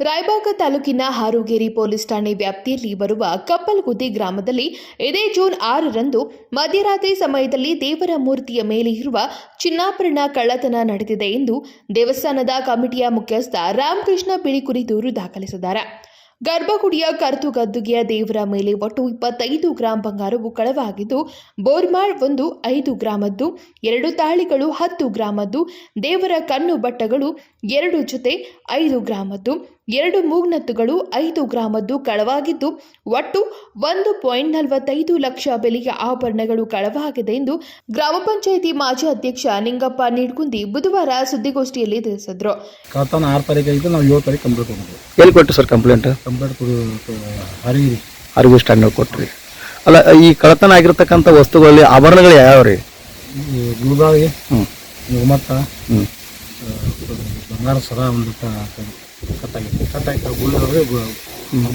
ರಾಯಬಾಗ ತಾಲೂಕಿನ ಹಾರೋಗೇರಿ ಪೊಲೀಸ್ ಠಾಣೆ ವ್ಯಾಪ್ತಿಯಲ್ಲಿ ಬರುವ ಕಪ್ಪಲ್ಗುದ್ದಿ ಗ್ರಾಮದಲ್ಲಿ ಇದೇ ಜೂನ್ ಆರರಂದು ಮಧ್ಯರಾತ್ರಿ ಸಮಯದಲ್ಲಿ ದೇವರ ಮೂರ್ತಿಯ ಮೇಲೆ ಇರುವ ಚಿನ್ನಾಭರಣ ಕಳ್ಳತನ ನಡೆದಿದೆ ಎಂದು ದೇವಸ್ಥಾನದ ಕಮಿಟಿಯ ಮುಖ್ಯಸ್ಥ ರಾಮಕೃಷ್ಣ ಬಿಳಿಕುರಿ ದೂರು ದಾಖಲಿಸಿದ್ದಾರೆ. ಗರ್ಭಗುಡಿಯ ಕರ್ತುಗದ್ದುಗೆಯ ದೇವರ ಮೇಲೆ ಒಟ್ಟು ಇಪ್ಪತ್ತೈದು ಗ್ರಾಂ ಬಂಗಾರವು ಕಳವಾಗಿದ್ದು, ಬೋರ್ಮಾಳ್ ಒಂದು, ಐದು ಗ್ರಾಮದ್ದು, ಎರಡು ತಾಳಿಗಳು ಹತ್ತು ಗ್ರಾಮದ್ದು, ದೇವರ ಕಣ್ಣು ಬಟ್ಟಗಳು ಎರಡು ಜೊತೆ ಐದು ಗ್ರಾಮದ್ದು ಎರಡು ಮೂಗ್ನತ್ತುಗಳು ಐದು ಗ್ರಾಮದ್ದು ಕಳವಾಗಿದ್ದು ಒಟ್ಟು ಒಂದು ಪಾಯಿಂಟ್ ನಲವತ್ತೈದು ಲಕ್ಷ ಬೆಲೆಯ ಆಭರಣಗಳು ಕಳವಾಗಿದೆ ಎಂದು ಗ್ರಾಮ ಪಂಚಾಯಿತಿ ಮಾಜಿ ಅಧ್ಯಕ್ಷ ನಿಂಗಪ್ಪ ನೀಡ್ಕುಂದಿ ಬುಧವಾರ ಸುದ್ದಿಗೋಷ್ಠಿಯಲ್ಲಿ ತಿಳಿಸಿದ್ರು. ಕಳ್ತನ ಆರು ತಾರೀಕು ಆಗಿದ್ದು ನಾವು ಏಳು ತಾರೀಕು ಕಂಪ್ಲೀಟ್ ಎಲ್ಲಿ ಕೊಟ್ಟು ಸರ್ ಕಂಪ್ಲೇಂಟ್? ಕಂಪ್ಲೀಟ್ ಕೊಡು ಹರಿಗಿರಿ ಅರಿವು. ಸ್ಟ್ಯಾಂಡ್ ಕೊಟ್ರಿ. ಅಲ್ಲ ಈ ಕಳತನ ಆಗಿರ್ತಕ್ಕಂಥ ವಸ್ತುಗಳಲ್ಲಿ ಆಭರಣಗಳು ಯಾವ್ಯಾವ ರೀ? ಗುಲ್ಬಾವಿ ಹ್ಞೂ ಗುಮತ್ತ ಹ್ಞೂ ಬಂಗಾರ ಸರ ಒಂದು ಕಟ್ಟಾಗಿತ್ತು ಕಟ್ಟಾಗಿ ಗುಂಡೋಗಿ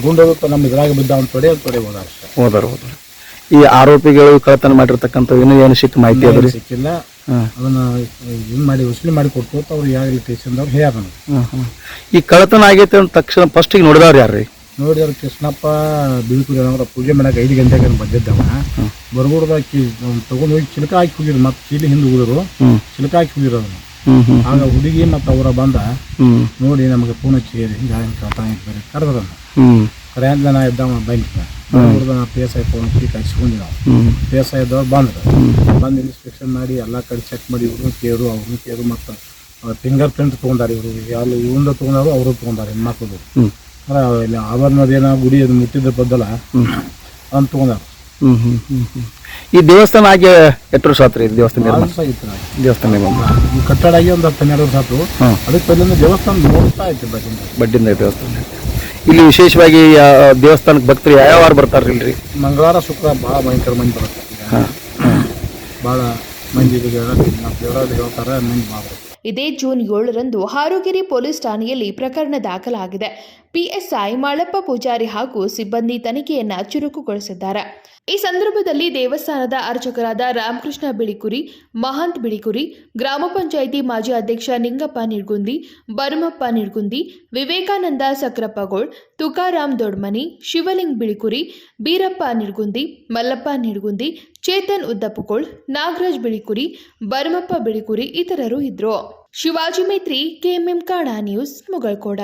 ಗುಂಡೋದು ನಮ್ಮ ಇದ್ರಾಗ ಬಿದ್ದ ಅವ್ನು ತೊಡೆ ಒಂದು ತೊಡೆ ಹೋದ ಅಷ್ಟೇ. ಹೋದಾರ ಹೋದಾರ. ಈ ಆರೋಪಿಗಳು ಕಳತನ ಮಾಡಿರ್ತಕ್ಕಂಥ ಇನ್ನೂ ಏನು ಸಿಕ್ಕ ಮಾಹಿತಿ ಅದ ರೀ ಸಿಕ್ಕಿಲ್ಲ. ಅದನ್ನ ಏನು ಮಾಡಿ ವಸೂಲಿ ಮಾಡಿ ಕೊಟ್ಟು ಅವ್ರು ಯಾವ ರೀತಿ ಹೇಳ್ಯಾರ ನನಗೆ ಈ ಕಳತನ ಆಗೈತೆ ಅಂದ ತಕ್ಷಣ ಫಸ್ಟಿಗೆ ನೋಡಿದವ್ರು ಯಾರು ರೀ ನೋಡಿದ್ರೆ ಕೃಷ್ಣಪ್ಪ ಬೀಳ್ಕುರಿ ಅವರ ಪೂಜೆ ಮಾಡಕ್ಕೆ ಐದು ಗಂಟೆಗೆ ಬಂದಿದ್ದವ. ಬರ್ಗುಡ್ದಾಗ ಕಿ ತಗೊಂಡು ಹೋಗಿ ಚಿಲಕ ಹಾಕಿ ಹೋಗಿದ್ರು ಮತ್ತೆ ಚೀಲಿ ಹಿಂದೆ ಹೋಗಿದ್ರು ಚಿಲಕ ಹಾಕಿ ಹ್ಞೂ ಆಗ ಹುಡುಗಿ ಮತ್ತು ಅವರ ಬಂದ ನೋಡಿ ನಮಗೆ ಫೋನ್ ಚೇರಿ ಹಿಂಗೆ ಬೇರೆ ಕರೆದ್ರನ್ನ ಹ್ಞೂ ಕರೆ ಅಂತ ನಾ ಇದ್ದವ ಬ್ಯಾಂಕ್ನ ಅವ್ರದ್ದು ನಾ ಪಿ ಎಸ್ ಐ ಫೋನ್ ಹಚ್ಚಿ ಕಳ್ಸ್ಕೊಂಡಿ ನಾವು. ಪಿ ಎಸ್ ಐ ಇದ್ದವ್ರು ಬಂದ್ರು. ಬಂದು ಇನ್ಸ್ಪೆಕ್ಷನ್ ಮಾಡಿ ಎಲ್ಲ ಕಡೆ ಚೆಕ್ ಮಾಡಿ ಇವ್ರನ್ನ ಕೇರು ಅವ್ರನ್ನ ಕೇರು ಮತ್ತು ಫಿಂಗರ್ ಪ್ರಿಂಟ್ ತೊಗೊಂಡಾರೆ ಇವರು. ಅಲ್ಲಿ ಇವ್ರಿಂದ ತೊಗೊಂಡಾರು ಅವರು ತೊಗೊಂಡಾರೆ ಹೆಣ್ಮಕ್ಳದು. ಆಭರಣದ ಆಭರಣದೇನ ಗುಡಿ ಅದು ಮುಟ್ಟಿದ ಬದ್ದಲ್ಲ ಅಂತ ತೊಗೊಂಡಾರ. ಹ್ಞೂ ಹ್ಞೂ ಹ್ಞೂ ಹ್ಞೂ ಈ ದೇವಸ್ಥಾನ ಆಗಿ ಎಷ್ಟು ವರ್ಷ ಆತ್ರಿ ಇದು ದೇವಸ್ಥಾನ ನಿರ್ಮಾಣ. ದಿವಸ ನಾವು. ದೇವಸ್ಥಾನ ಈ ಕಟ್ಟಡ ಆಗಿ ಒಂದು ಹತ್ತು ಹನ್ನೆರಡು ವರ್ಷ ಆಯ್ತು. ಅದಕ್ಕೆ ಪೈಲಿಂದ ದೇವಸ್ಥಾನ ನೋಡ್ತಾ ಇತ್ತು ಬಜ್ಜಿಂದ ಬಡ್ಡಿಂದ ದೇವಸ್ಥಾನ. ಇಲ್ಲಿ ವಿಶೇಷವಾಗಿ ಆ, ದೇವಸ್ಥಾನಕ್ಕೆ ಭಕ್ತರು ಯಾವ ವಾರ ಬರ್ತಾರ್ರಿ ಇಲ್ರಿ ಮಂಗಳವಾರ ಶುಕ್ರ ಭಾಳ ಭಯಂಕರ ಮಂದಿ ಬರುತ್ತೆ ಭಾಳ ಮಂದಿ ಇದು ದೇವರಾದ ಹೇಳ್ತಾರೆ ಮಂದಿ ಭಾಳ ಬರುತ್ತೆ ಇದೇ ಜೂನ್ ಏಳರಂದು ಹಾರೋಗಿರಿ ಪೊಲೀಸ್ ಠಾಣೆಯಲ್ಲಿ ಪ್ರಕರಣ ದಾಖಲಾಗಿದೆ. ಪಿಎಸ್ಐ ಮಾಳಪ್ಪ ಪೂಜಾರಿ ಹಾಗೂ ಸಿಬ್ಬಂದಿ ತನಿಖೆಯನ್ನು ಚುರುಕುಗೊಳಿಸಿದ್ದಾರೆ. ಈ ಸಂದರ್ಭದಲ್ಲಿ ದೇವಸ್ಥಾನದ ಅರ್ಚಕರಾದ ರಾಮಕೃಷ್ಣ ಬಿಳಿಕುರಿ, ಮಹಂತ್ ಬಿಳಿಕುರಿ, ಗ್ರಾಮ ಪಂಚಾಯಿತಿ ಮಾಜಿ ಅಧ್ಯಕ್ಷ ನಿಂಗಪ್ಪ ನಿರ್ಗುಂದಿ, ಬರ್ಮಪ್ಪ ನಿರ್ಗುಂದಿ, ವಿವೇಕಾನಂದ ಸಕ್ರಪ್ಪಗೋಳ್ ತುಕಾರಾಮ್ ದೊಡ್ಮನಿ, ಶಿವಲಿಂಗ್ ಬಿಳಿಕುರಿ, ಬೀರಪ್ಪ ನಿರ್ಗುಂದಿ, ಮಲ್ಲಪ್ಪ ನಿಡ್ಗುಂದಿ ಚೇತನ್ ಉದ್ದಪ್ಪುಕೋಳ್ ನಾಗರಾಜ್ ಬಿಳಿಕುರಿ ಬರಮಪ್ಪ ಬಿಳಿಕುರಿ ಇತರರು ಇದ್ರು. ಶಿವಾಜಿ ಮೈತ್ರಿ ಕೆಎಂಎಂ ಕಾಣ ನ್ಯೂಸ್ ಮುಗಳಕೋಡ.